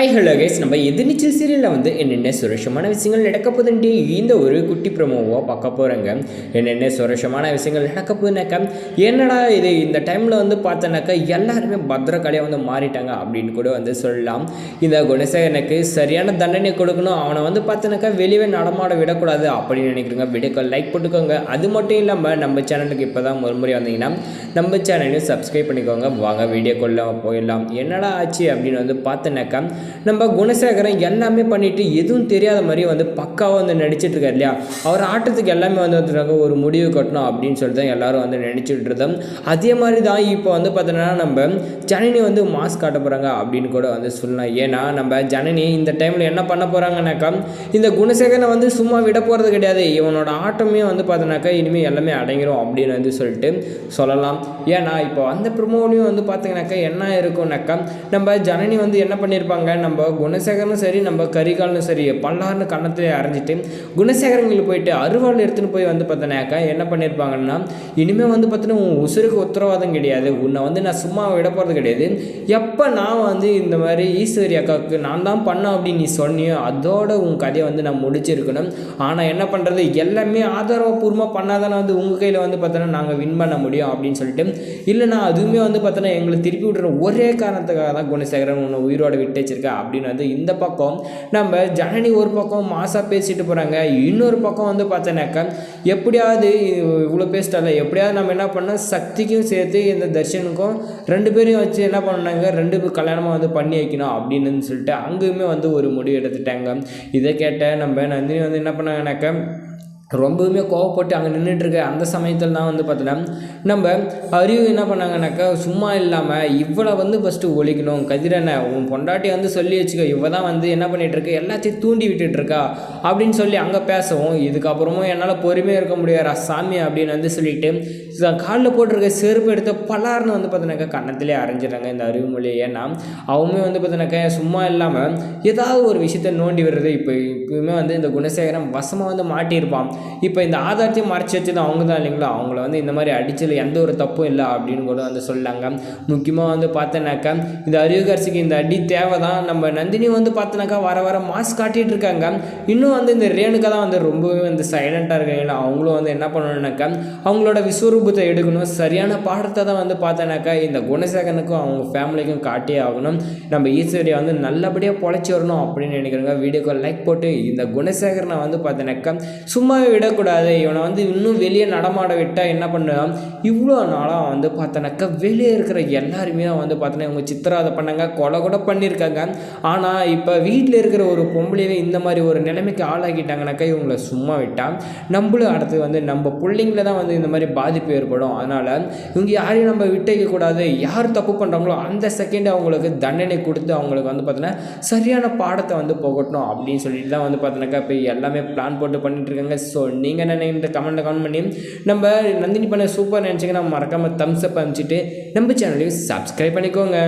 High hello guys நம்ம எதிர்நீச்சல் சீரியலில் வந்து என்னென்ன சுரேஷமான விஷயங்கள் நடக்க போதுன்ட்டு இந்த ஒரு குட்டி ப்ரமோவாக பார்க்க போகிறேங்க என்னென்ன சுரேஷமான விஷயங்கள் நடக்க போதுனாக்கா என்னடா இது இந்த டைமில் வந்து பார்த்தோன்னாக்கா எல்லாருமே பத்திரக்காளியாக வந்து மாறிட்டாங்க அப்படின்னு கூட வந்து சொல்லலாம். இந்த குணசேகரனுக்கு சரியான தண்டனை கொடுக்கணும். அவனை வந்து பார்த்தோன்னாக்கா வெளியே நடமாட விடக்கூடாது அப்படின்னு நினைக்கிறோங்க. வீடியோக்கு லைக் போட்டுக்கோங்க. அது மட்டும் இல்லாமல் நம்ம சேனலுக்கு இப்போ தான் மறுமுறை வந்தீங்கன்னா நம்ம சேனலையும் சப்ஸ்கிரைப் பண்ணிக்கோங்க. வாங்க வீடியோக்குள்ளே போயிடலாம். என்னடா ஆச்சு அப்படின்னு வந்து பார்த்தோன்னாக்கா நம்ம குணசேகரன் எல்லாமே பண்ணிட்டு எதுவும் தெரியாத மாதிரி வந்து பக்காவாக வந்து நடிச்சிட்டு இருக்காரு இல்லையா? அவர் ஆட்டத்துக்கு எல்லாமே வந்து வந்துருக்காங்க ஒரு முடிவு கட்டணும் அப்படின்னு சொல்லிட்டு தான் எல்லாரும் வந்து நினச்சிட்டு இருந்தோம். அதே மாதிரி தான் இப்போ வந்து பார்த்தோன்னா நம்ம ஜனனி வந்து மாஸ்க் காட்ட போகிறாங்க அப்படின்னு கூட வந்து சொல்லலாம். ஏன்னா நம்ம ஜனனி இந்த டைமில் என்ன பண்ண போகிறாங்கனாக்கா இந்த குணசேகரனை வந்து சும்மா விட போகிறது கிடையாது. இவனோட ஆட்டமே வந்து பார்த்தோன்னாக்கா இனிமேல் எல்லாமே அடங்கிடும் அப்படின்னு வந்து சொல்லிட்டு சொல்லலாம். ஏன்னா இப்போ அந்த ப்ரமோலையும் வந்து பார்த்தீங்கன்னாக்கா என்ன இருக்கும்னாக்கா நம்ம ஜனனி வந்து என்ன பண்ணியிருப்பாங்க நம்ம குணசேகரனும் சரி நம்ம கரிகாலனும் சரி பல்லார்னு கன்னத்திலே அரைஞ்சிட்டு குணசேகரங்களுக்கு போயிட்டு அருவாள் எடுத்துன்னு போய் வந்து பார்த்தோன்னாக்கா என்ன பண்ணியிருப்பாங்கன்னா இனிமேல் வந்து பார்த்தீங்கன்னா உன் உசுருக்கு உத்தரவாதம் கிடையாது. உன்னை வந்து நான் சும்மா விட போகிறது கிடையாது. எப்போ நான் வந்து இந்த மாதிரி ஈஸ்வரி அக்காவுக்கு நான் தான் பண்ணேன் அப்படின்னு நீ சொன்னியோ அதோட உன் கதையை வந்து நான் முடிச்சிருக்கணும். ஆனால் என்ன பண்ணுறது எல்லாமே ஆதாரபூர்வமாக பண்ணாதானே வந்து உங்கள் கையில் வந்து பார்த்தோன்னா நாங்கள் வின் பண்ண முடியும் அப்படின்னு சொல்லிட்டு இல்லைனா அதுவுமே வந்து பார்த்தோன்னா எங்களை திருப்பி விட்ற ஒரே காரணத்துக்காக தான் குணசேகரன் உன்னை உயிரோட விட்டு வச்சிருக்கா அப்படின்னு வந்து இந்த பக்கம். நம்ம ஜனனி ஒரு பக்கம் மாசாக பேசிட்டு போகிறாங்க இன்னொரு பக்கம் வந்து பார்த்தோன்னாக்கா எப்படியாவது இவ்வளோ பேசிட்டால எப்படியாவது நம்ம என்ன பண்ணோம் சக்திக்கும் சேர்த்து இந்த தர்ஷனுக்கும் ரெண்டு பேரையும் வச்சு என்ன பண்ணாங்க? ரெண்டு கல்யாணமாக வந்து பண்ணி வைக்கணும் அப்படின்னு சொல்லிட்டு அங்கேயுமே வந்து ஒரு முடிவு எடுத்துட்டாங்க. இதை கேட்ட நம்ம நந்தினி வந்து என்ன பண்ணாங்கனாக்கா ரொம்பவுமே கோவப்பட்டு அங்கே நின்றுட்டுருக்க அந்த சமயத்தில் தான் வந்து பார்த்தீங்கன்னா நம்ம அறிவு என்ன பண்ணாங்கனாக்கா சும்மா இல்லாமல் இவ்வளோ வந்து ஃபஸ்ட்டு ஒழிக்கணும். கதிரனை உன் பொண்டாட்டி வந்து சொல்லி வச்சுக்கோ இவ தான் வந்து என்ன பண்ணிகிட்ருக்கு எல்லாத்தையும் தூண்டி விட்டுட்ருக்கா அப்படின்னு சொல்லி அங்கே பேசவும் இதுக்கப்புறமும் என்னால் பொறுமையாக இருக்க முடியாதா சாமி அப்படின்னு வந்து சொல்லிட்டு காலில் போட்டிருக்க செருப்பு எடுத்து பலார்னு வந்து பார்த்தோன்னாக்கா கன்னத்திலே அரைஞ்சிடுறாங்க இந்த அறிவுமொழி ஏன்னா அவங்க வந்து பார்த்தோன்னாக்கா சும்மா இல்லாமல் ஏதாவது ஒரு விஷயத்த நோண்டி விடுறது. இப்போ இப்போயுமே வந்து இந்த குணசேகரம் வசமாக வந்து மாட்டியிருப்பான். இப்போ இந்த ஆதாரத்தையும் மறைச்சி வச்சது அவங்க தான் இல்லைங்களா? அவங்கள வந்து இந்த மாதிரி அடிச்சதில் எந்த ஒரு தப்பும் இல்லை அப்படின்னு கூட வந்து சொல்லாங்க. முக்கியமாக வந்து பார்த்தோன்னாக்கா இந்த அறிவுகரசிக்கு இந்த அடி தேவை தான் நம்ம நந்தினி வந்து பார்த்தோன்னாக்கா வர வர மாஸ்க் காட்டிகிட்டு இருக்காங்க. இன்னும் வந்து இந்த ரேணுக்கா தான் வந்து ரொம்பவே வந்து சைலண்ட்டாக இருக்காங்க. அவங்களும் வந்து என்ன பண்ணணுன்னாக்கா அவங்களோட விஸ்வரூப விஸ்வரூபத்தை எடுக்கணும். சரியான பாடத்தை தான் வந்து பார்த்தோன்னாக்கா இந்த குணசேகரனுக்கும் அவங்க ஃபேமிலிக்கும் காட்டியே ஆகணும். நம்ம ஈஸ்வரியை வந்து நல்லபடியாக பொழைச்சி வரணும் அப்படின்னு நினைக்கிறோங்க வீடியோக்கு லைக் போட்டு இந்த குணசேகரனை வந்து பார்த்தோன்னாக்கா சும்மாவே விடக்கூடாது. இவனை வந்து இன்னும் வெளியே நடமாட விட்டால் என்ன பண்ணுவான்? இவ்வளோ நாளாக வந்து பார்த்தோன்னாக்கா வெளியே இருக்கிற எல்லாருமே வந்து பார்த்தோன்னா இவங்க சித்திராதை பண்ணாங்க கொலை கூட பண்ணியிருக்காங்க. ஆனால் இப்போ வீட்டில் இருக்கிற ஒரு பொம்பளையவே இந்த மாதிரி ஒரு நிலைமைக்கு ஆளாக்கிட்டாங்கனாக்கா இவங்கள சும்மா விட்டால் நம்மளும் அடுத்து வந்து நம்ம பிள்ளைங்கள தான் வந்து இந்த மாதிரி பாதிப்பு ஏற்படும் அதனால் இவங்க யாரையும் நம்ம விட்டு வைக்கக்கூடாது யார் தப்பு பண்ணுறாங்களோ அந்த செகண்ட் அவங்களுக்கு தண்டனை கொடுத்து அவங்களுக்கு வந்து பார்த்தீங்கன்னா சரியான பாடத்தை வந்து புகட்டணும் அப்படின்னு சொல்லிட்டு தான் வந்து பார்த்தோன்னாக்கா இப்போ எல்லாமே பிளான் போட்டு பண்ணிட்டு இருக்காங்க ஸோ நீங்கள் என்ன இந்த கமெண்ட்டை கமெண்ட் பண்ணி நம்ம நந்தினி பண்ண சூப்பர் நினச்சிங்கன்னா மறக்காமல் தம்ஸ் அப் அனுப்பிச்சிட்டு நம்ம சேனலையும் சப்ஸ்கிரைப் பண்ணிக்கோங்க.